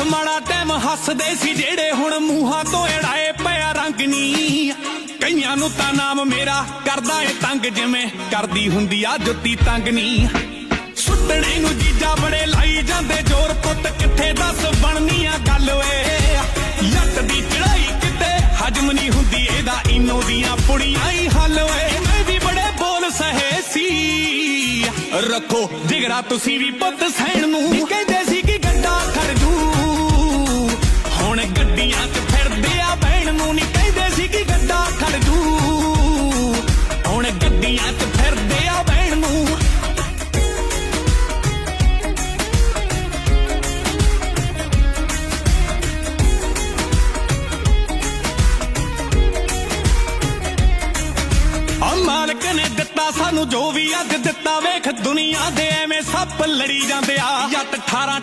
ਮਾੜਾ ਟਾਈਮ ਹੱਸਦੇ ਸੀ ਜਿਹੜੇ ਹੁਣ ਮੂੰਹਾਂ ਤੋਂ ਏੜਾਏ ਪਿਆ ਰੰਗ ਨੀ। ਕਈਆਂ ਨੂੰ ਤਾਂ ਨਾਮ ਮੇਰਾ ਕਰਦਾ ਏ ਤੰਗ, ਜਿਵੇਂ ਕਰਦੀ ਹੁੰਦੀ ਆ ਜੁੱਤੀ ਤੰਗ ਨੀ। ਸੁੱਟਣੇ ਨੂੰ ਜੀਜਾ ਬੜੇ ਲਾਈ ਜਾਂਦੇ, ਜ਼ੋਰ ਪੁੱਤ ਕਿੱਥੇ ਦੱਸ ਬਣਨੀ ਆ ਗੱਲ ਓਏ ਯੱਟ ਦੀ ਚੜਾਈ ਕਿਤੇ ਹਜਮ ਨਹੀਂ ਹੁੰਦੀ, ਇਹਦਾ ਇਨੋ ਦੀਆਂ ਪੁੜੀਆਂ ਹੀ ਹੱਲ ਓਏ ਮੈਂ ਵੀ ਬੜੇ ਬੋਲ ਸਹੇ ਸੀ। ਰੱਖੋ ਜਿਗਰਾ, ਤੁਸੀਂ ਵੀ ਪੁੱਤ ਸਹਿਣ ਨੂੰ। ਕਹਿੰਦੇ ਦਿੱਤਾ ਸਾਨੂੰ ਜੋ ਵੀ ਅੱਜ ਦਿੱਤਾ, ਵੇਖ ਦੁਨੀਆ ਦੇ ਐਵੇਂ ਸੱਪ ਲੜੀ ਜਾਂਦੇ ਆ। ਜੱਟ 18